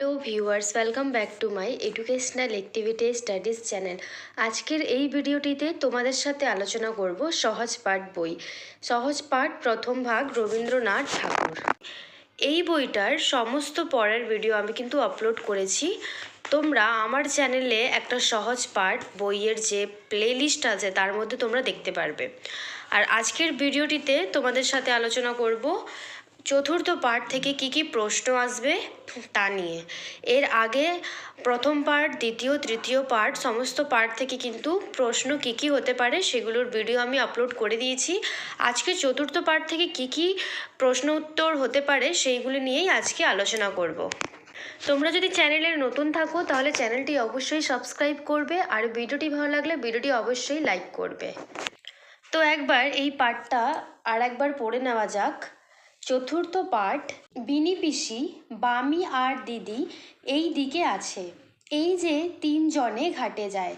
Hello viewers welcome back to my educational activity studies channel আজকের এই ভিডিওটিতে তোমাদের সাথে আলোচনা করব সহজ পাঠ বই। সহজ পাঠ প্রথম ভাগ রবীন্দ্রনাথ ঠাকুর। এই বইটার সমস্ত পড়ার ভিডিও আমি কিন্তু আপলোড করেছি। তোমরা আমার চ্যানেলে একটা সহজ পাঠ বইয়ের যে প্লেলিস্ট আছে তার মধ্যে তোমরা দেখতে পারবে। আর আজকের ভিডিওটিতে তোমাদের সাথে আলোচনা করব চতুর্থ পার্ট থেকে কি কি প্রশ্ন আসবে তা নিয়ে। এর আগে প্রথম পার্ট দ্বিতীয়, তৃতীয় পার্ট সমস্ত পার্ট থেকে কিন্তু প্রশ্ন কি কি হতে পারে সেগুলোর ভিডিও আমি আপলোড করে দিয়েছি। আজকে চতুর্থ পার্ট থেকে কি কি প্রশ্ন উত্তর হতে পারে সেইগুলি নিয়েই আজকে আলোচনা করব। তোমরা যদি চ্যানেলের নতুন থাকো তাহলে চ্যানেলটি অবশ্যই সাবস্ক্রাইব করবে আর ভিডিওটি ভালো লাগলে ভিডিওটি অবশ্যই লাইক করবে। তো একবার এই পার্টটা আর একবার পড়ে নেওয়া যাক। চতুর্থ পাঠ, বিনি পিসি, বামি আর দিদি এই দিকে আছে। এই যে তিনজনে ঘাটে যায়,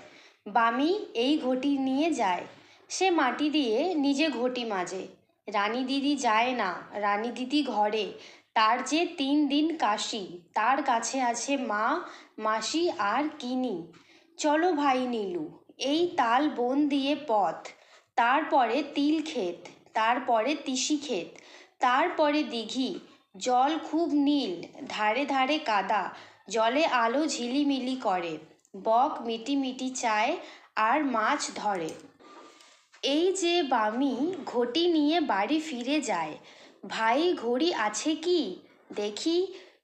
বামি এই ঘটি নিয়ে যায়। সে মাটি দিয়ে নিজে ঘটি মাজে। রানী দিদি যায় না, রানী দিদি ঘরে। তার যে তিন দিন কাশি, তার কাছে আছে মা, মাসি আর কিনি। চলো ভাই নীলু, এই তাল বন দিয়ে পথ। তারপরে তিল ক্ষেত, তারপরে তিসি ক্ষেত। তারপরে দিঘি। জল খুব নীল, ধারে ধারে কাদা, জলে আলো ঝিলিমিলি করে, বক মিটি মিটি চায় আর মাছ ধরে। এই যে বামি ঘটি নিয়ে বাড়ি ফিরে যায়, ভাই ঘড়ি আছে কি? দেখি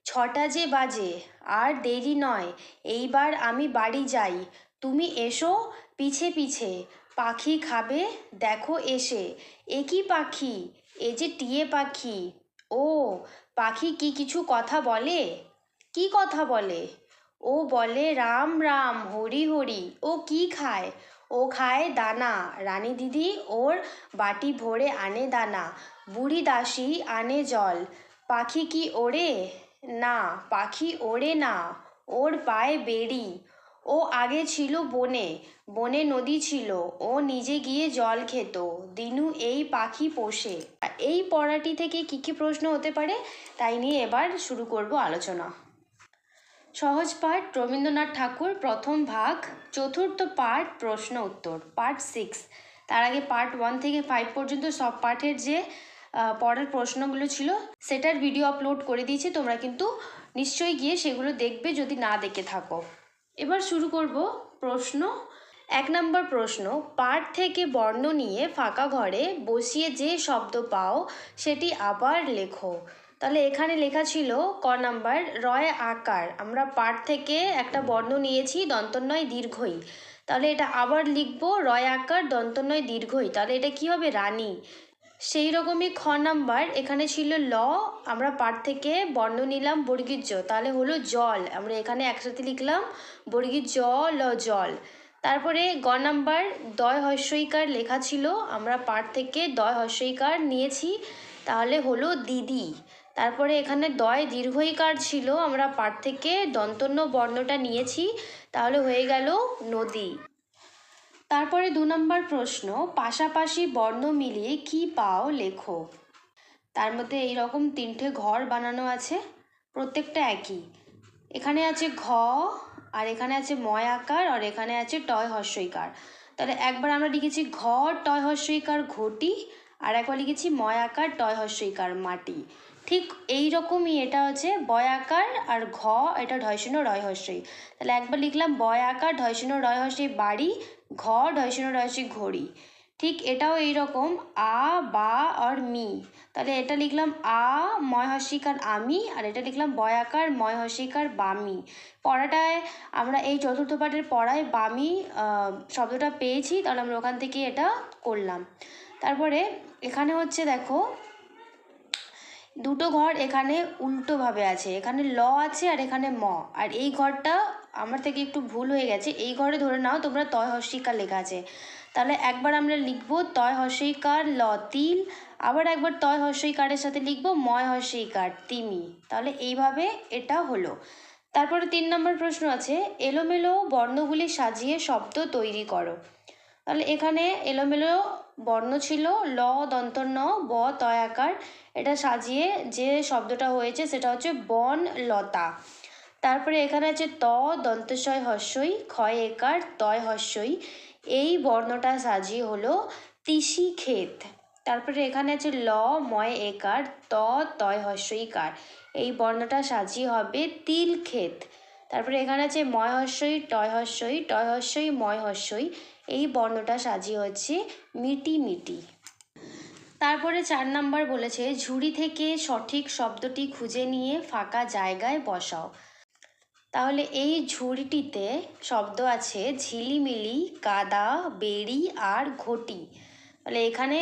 ছটা যে বাজে, আর দেরি নয়, এইবার আমি বাড়ি যাই। তুমি এসো পিছে পিছে, পাখি খাবে, দেখো এসে, এ কি পাখি? এ যে টিয়ে পাখি, ও, পাখি কি কিছু কথা বলে? কি কথা বলে? ও বলে, রাম রাম, হরি হরি, ও কি খায়? ও খায় দানা, রানী দিদি ওর বাটি ভরে আনে দানা, বুড়ি দাসী আনে জল। পাখি কি ওড়ে? না, পাখি ওড়ে না, ওর পায়ে বেড়ি। ও আগে ছিল বনে বনে নদী ছিল, ও নিজে গিয়ে জল খেত। দিনু এই পাখি পোষে। এই পড়াটি থেকে কী কী প্রশ্ন হতে পারে, তাই নিয়ে এবার শুরু করব আলোচনা। সহজ পাঠ, রবীন্দ্রনাথ ঠাকুর, প্রথম ভাগ, চতুর্থ পাঠ, প্রশ্ন উত্তর। পার্ট সিক্স তার আগে পার্ট ওয়ান থেকে ফাইভ পর্যন্ত সব পাঠের যে পড়ার প্রশ্নগুলো ছিল, সেটার ভিডিও আপলোড করে দিয়েছি, তোমরা কিন্তু নিশ্চয়ই গিয়ে সেগুলো দেখবে, যদি না দেখে থাকো। এবার শুরু করব প্রশ্ন। এক নম্বর প্রশ্ন পাঠ থেকে বর্ণ নিয়ে ফাঁকা ঘরে বসিয়ে যে শব্দ পাও সেটি আবার লেখো। তাহলে এখানে লেখা ছিল ক নাম্বার, রয় আকার। আমরা পাঠ থেকে একটা বর্ণ নিয়েছি, দন্তন্বয় দীর্ঘই। তাহলে এটা আবার লিখব, রয় আকার, দন্তন্বয় দীর্ঘই। তাহলে এটা কি হবে? রানী। সেই রকমই খ নাম্বার, এখানে ছিল ল, আমরা পাঠ থেকে বর্ণ নিলাম বর্গীর জ, তাহলে হলো জল, আমরা এখানে একসাথে লিখলাম বর্গীর জ, ল, জল। তারপরে গ নাম্বার, দয় হস্যইকার লেখা ছিল, আমরা পাঠ থেকে দয় হস্যইকার নিয়েছি, তাহলে হলো দিদি। তারপরে এখানে দয় দীর্ঘইকার ছিল, আমরা পাঠ থেকে দন্তন্য বর্ণটা নিয়েছি, তাহলে হয়ে গেল নদী। তারপরে দু নম্বর প্রশ্ন, পাশাপাশি বর্ণ মিলিয়ে কি পাও লেখো। তার মধ্যে এই রকম তিনটে ঘর বানানো আছে, প্রত্যেকটা একই। এখানে আছে ঘ, আর এখানে আছে ময় আকার, আর এখানে আছে টয় হস্যইকার তাহলে একবার আমরা লিখেছি ঘ, টয় হস্যইকার ঘটি, আর একবার লিখেছি ময় আকার, টয় হস্যইকার মাটি। ঠিক এই রকমই এটা হচ্ছে বয় আকার আর ঘ, এটা ঢয়শূন্য রয় হস্যই তাহলে একবার লিখলাম বয় আকার ঢয়শূন্য রয় হস্যই বাড়ি ঘ ঢয়শূন্য রয় ঘড়ি। ঠিক এটাও এই রকম আ, বা, আর, মি। তাহলে এটা লিখলাম আ ময় হস্যিকার আমি, আর এটা লিখলাম বয়াকার ময় হস্যিকার বামি। পড়াটায় আমরা এই চতুর্থ পাঠের পড়ায় বামি শব্দটা পেয়েছি, তাহলে আমরা ওখান থেকে এটা করলাম। তারপরে এখানে হচ্ছে দেখো দুটো ঘর এখানে উল্টোভাবে আছে। এখানে ল আছে আর এখানে ম। আর এই ঘরটা আমার থেকে একটু ভুল হয়ে গেছে। এই ঘরে ধরে নাও তোমরা তয় হস্যিকার লেখা আছে। তাহলে একবার আমরা লিখব তয় হস্যইকার ল তিল আবার একবার তয় হস্যইকারের সাথে লিখব ময় হস্যইকার তিমি। তাহলে এইভাবে এটা হলো। তারপরে তিন নম্বর প্রশ্ন আছে, এলোমেলো বর্ণগুলি সাজিয়ে শব্দ তৈরি করো। তাহলে এখানে এলোমেলো বর্ণ ছিল, ল, দন্তন্য, ব, তয়াকার। এটা সাজিয়ে যে শব্দটা হয়েছে সেটা হচ্ছে বন, লতা। তারপরে এখানে আছে ত, দন্তস্বয় হস্যই, ক্ষয় একার, তয় হস্যই। এই বর্ণটা সাজিয়ে হলো তিসি ক্ষেত। তারপরে এখানে আছে ল, ময় একার, ত, তয় হস্যই কার। এই বর্ণটা সাজিয়ে হবে তিল ক্ষেত। তারপরে এখানে আছে ময় হস্যই, টয় হস্যই টয় হস্যই, ময় হস্যই। এই বর্ণটা সাজিয়ে হচ্ছে মিটি মিটি। তারপরে চার নাম্বার বলেছে, ঝুড়ি থেকে সঠিক শব্দটি খুঁজে নিয়ে ফাঁকা জায়গায় বসাও। তাহলে এই ঝুড়িটিতে শব্দ আছে ঝিলিমিলি, কাদা, বেড়ি আর ঘটি। তাহলে এখানে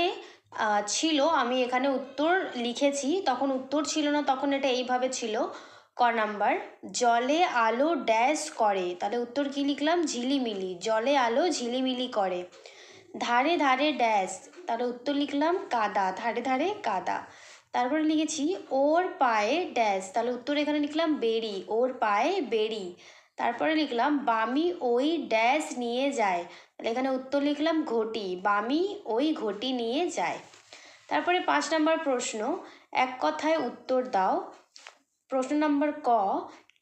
ছিল, আমি এখানে উত্তর লিখেছি, তখন উত্তর ছিল না, তখন এটা এইভাবে ছিল। ক নাম্বার? জলে আলো ড্যাশ করে। তাহলে উত্তর কি লিখলাম? ঝিলিমিলি। জলে আলো ঝিলিমিলি করে। ধারে ধারে ড্যাশ। তাহলে উত্তর লিখলাম কাদা। ধারে ধারে কাদা। তারপরে লিখেছি ওর পায়ে ড্যাশ। তাহলে উত্তর এখানে লিখলাম বেড়ি। ওর পায়ে বেড়ি। তারপরে লিখলাম বামি ওই ড্যাশ নিয়ে যায়। তাহলে এখানে উত্তর লিখলাম ঘটি। বামি ওই ঘটি নিয়ে যায়। তারপরে পাঁচ নম্বর প্রশ্ন। এক কথায় উত্তর দাও। প্রশ্ন নম্বর ক,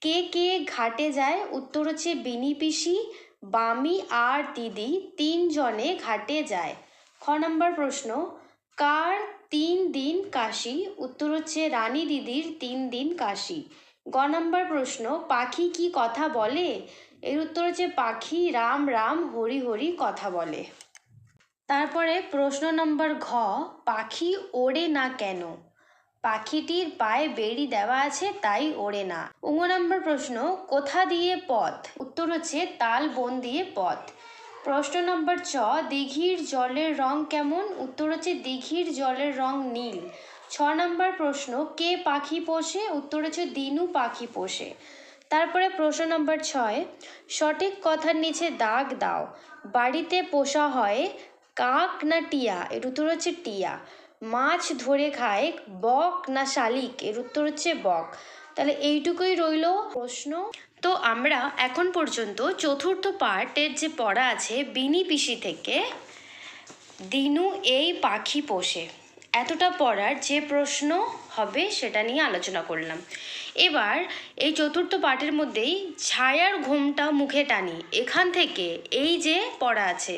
কে কে ঘাটে যায়? উত্তর হচ্ছে বিনি পিসি, বামি আর দিদি তিনজনে ঘাটে যায়। খ নম্বর প্রশ্ন, কার তিন দিন কাশি? উত্তর হচ্ছে রানী দিদির তিন দিন কাশি। গ নম্বর প্রশ্ন, পাখি কি কথা বলে? এর উত্তর হচ্ছে পাখি রাম রাম হরি হরি কথা বলে। তারপরে প্রশ্ন নম্বর ঘ, পাখি ওড়ে না কেন? পাখিটির পায়ে বেড়ি দেওয়া আছে, তাই ওড়ে না। উঙ্গ নম্বর প্রশ্ন, কোথা দিয়ে পথ? উত্তর হচ্ছে, তাল বন দিয়ে পথ। প্রশ্ন নম্বর ছ, দিঘির জলের রং কেমন? উত্তর হচ্ছে, দিঘির জলের রং নীল। ছ নম্বর প্রশ্ন, কে পাখি পোষে? উত্তর হচ্ছে, দিনু পাখি পোষে। তারপরে প্রশ্ন নম্বর ছয়, সঠিক কথার নিচে দাগ দাও। বাড়িতে পোষা হয় কাক না টিয়া? এর উত্তর হচ্ছে, টিয়া। মাছ ধরে খায় বক না শালিক? এর উত্তর হচ্ছে বক। তাহলে এইটুকুই রইল প্রশ্ন। তো আমরা এখন পর্যন্ত চতুর্থ পার্টের যে পড়া আছে বিনি পিসি থেকে, দিনু এই পাখি পোষে। এতটা পড়ার যে প্রশ্ন হবে সেটা নিয়ে আলোচনা করলাম। এবার এই চতুর্থ পাঠের মধ্যেই ছায়ার ঘুমটা মুখে টানি। এখান থেকে এই যে পড়া আছে,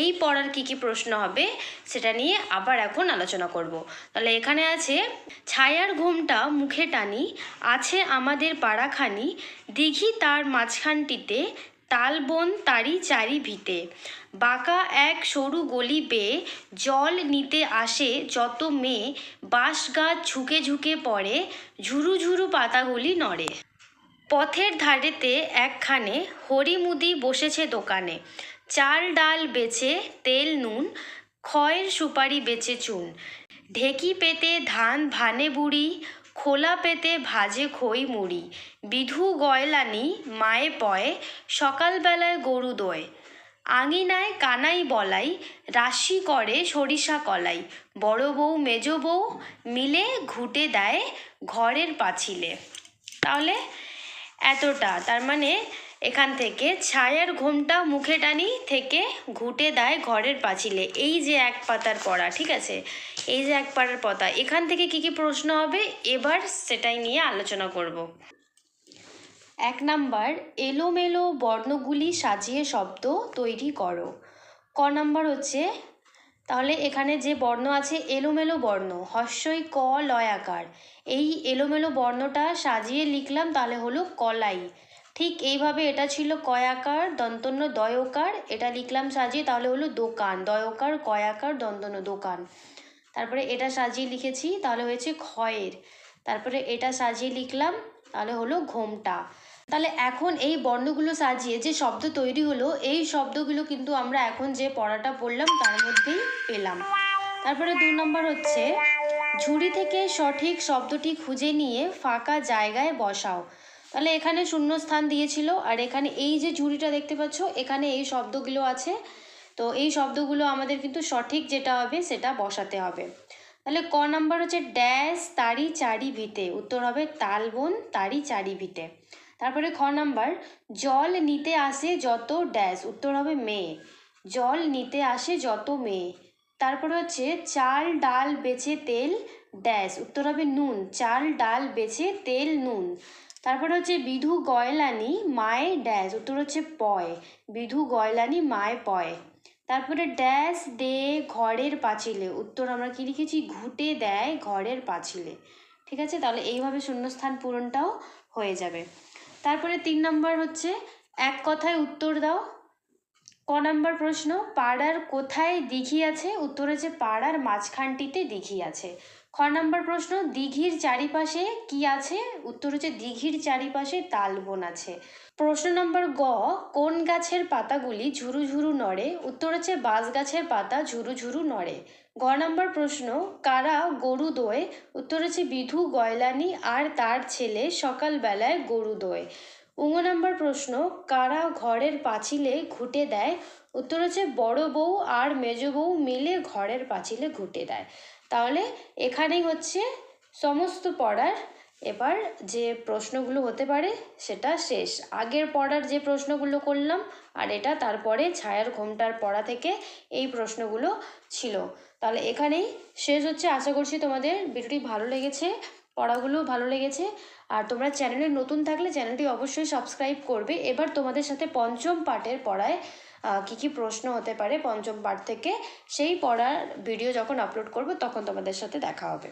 এই পড়ার কি কি প্রশ্ন হবে সেটা নিয়ে আবার এখন আলোচনা করব। তাহলে এখানে আছে, ছায়ার ঘুমটা মুখে টানি, আছে আমাদের পাড়াখানি দিঘি তার মাঝখানটিতে তালবন তারি চারি ভিতে বাঁকা এক সরু গলি বেয়ে জল নিতে আসে যত মেয়ে, বাঁশ গাছ ঝুঁকে ঝুঁকে পড়ে, ঝুরু ঝুরু পাতাগুলি নড়ে। পথের ধারেতে একখানে হরিমুদি বসেছে দোকানে। চাল ডাল বেচে তেল নুন খয়ের সুপারি বেচে চুন। ঢেকি পেতে ধান, ভানে বুড়ি খোলা পেতে ভাজে খই মুড়ি। বিধু গয়লানি, মায়ে পয়ে, সকালবেলায় গরু দোয়। আঙিনায় কানাই বলাই, রাশি করে সরিষা কলাই। বড় বউ, মেজ বউ মিলে ঘুটে দেয় ঘরের পাঁচিলে। তাহলে এতটা। তার মানে এখান থেকে ছায়ার ঘুমটা মুখে টানি থেকে ঘুটে দেয় ঘরের পাঁচিলে। এই যে এক পাতার পড়া, ঠিক আছে? এই যে এক পাতার পতা। এখান থেকে কি কি প্রশ্ন হবে? এবার সেটাই নিয়ে আলোচনা করব। এক নাম্বার, এলোমেলো বর্ণগুলি সাজিয়ে শব্দ তৈরি করো। ক নাম্বার হচ্ছে, তাহলে এখানে যে বর্ণ আছে, এলোমেলো বর্ণ, হস্যই ক লয়াকার এই এলোমেলো বর্ণটা সাজিয়ে লিখলাম, তাহলে হলো কলাই। ঠিক এইভাবে এটা ছিল কয়াকার, দন্তন্য দয়কার। এটা লিখলাম সাজিয়ে, তাহলে হলো দোকান। দয়কার, কয়াকার, দন্তন্য দোকান। তারপরে এটা সাজিয়ে লিখেছি, তাহলে হয়েছে ক্ষয়ের। তারপরে এটা সাজিয়ে লিখলাম, তাহলে হলো ঘোমটা। তাহলে এখন এই বর্ণগুলো সাজিয়ে যে শব্দ তৈরি হলো, এই শব্দগুলো কিন্তু আমরা এখন যে পড়াটা পড়লাম, তার মধ্যেই পেলাম। তারপরে দু নম্বর হচ্ছে, ঝুড়ি থেকে সঠিক শব্দটি খুঁজে নিয়ে ফাঁকা জায়গায় বসাও। তাহলে এখানে শূন্যস্থান দিয়েছিল, আর এখানে এই যে ঝুড়িটা দেখতে পাচ্ছ, এখানে এই শব্দগুলো আছে। তো এই শব্দগুলো আমাদের কিন্তু সঠিক যেটা হবে সেটা বসাতে হবে। তাহলে ক নাম্বার হচ্ছে ড্যাশ তারি চারি ভিতে উত্তর হবে তালবন তারি চারি ভিতে তারপরে খ নাম্বার, জল নিতে আসে যত ড্যাশ, উত্তর হবে মেয়ে জল নিতে আসে যত মেয়ে তারপরে হচ্ছে চাল ডাল বেছে তেল ড্যাশ, উত্তর হবে নুন। চাল ডাল বেছে তেল নুন। তারপরে হচ্ছে বিধু গয়লানি মায়ে ড্যাশ, উত্তর হচ্ছে পয়। বিধু গয়লানি মায় পয়। তারপরে ড্যাশ দে ঘরের পাঁচিলে, উত্তর আমরা কি লিখেছি? ঘুটে দেয় ঘরের পাঁচিলে। ঠিক আছে? তাহলে এইভাবে শূন্যস্থান পূরণটাও হয়ে যাবে। তারপরে তিন নম্বর হচ্ছে, এক কথায় উত্তর দাও। ক নম্বর প্রশ্ন, পাড়ার কোথায় দিঘি আছে উত্তর হচ্ছে পাড়ার মাঝখানটিতে দিঘি আছে খ নম্বর প্রশ্ন, দিঘির চারিপাশে কি আছে? উত্তর হচ্ছে দিঘির চারিপাশে তালবন আছে। প্রশ্ন নম্বর গ, কোন গাছের পাতাগুলি ঝুরু ঝুরু নড়ে? উত্তর হচ্ছে বাঁশ গাছের পাতা ঝুরু ঝুরু নড়ে। গ নম্বর প্রশ্ন, কারা গরু দোয়? উত্তর হচ্ছে বিধু গয়লানি আর তার ছেলে সকালবেলায় গরু দোয়। উঙ্গ নাম্বার প্রশ্ন, কারা ঘরের পাঁচিলে ঘুটে দেয়? উত্তর হচ্ছে বড় বউ আর মেজ বউ মিলে ঘরের পাঁচিলে ঘুটে দেয়। তাহলে এখানেই হচ্ছে সমস্ত পড়ার। এবার যে প্রশ্নগুলো হতে পারে সেটা শেষ। আগের পড়ার যে প্রশ্নগুলো করলাম আর এটা তারপরে ছায়ার ঘোমটার পড়া থেকে এই প্রশ্নগুলো ছিল। তাহলে এখানেই শেষ হচ্ছে। আশা করছি তোমাদের ভিডিওটি ভালো লেগেছে। পড়াগুলো ভালো লেগেছে। আর তোমরা চ্যানেলে নতুন থাকলে চ্যানেলটি অবশ্যই সাবস্ক্রাইব করবে। এবার তোমাদের সাথে পঞ্চম পাঠের পড়ায় কী কী প্রশ্ন হতে পারে পঞ্চম পাঠ থেকে, সেই পড়ার ভিডিও যখন আপলোড করব তখন তোমাদের সাথে দেখা হবে।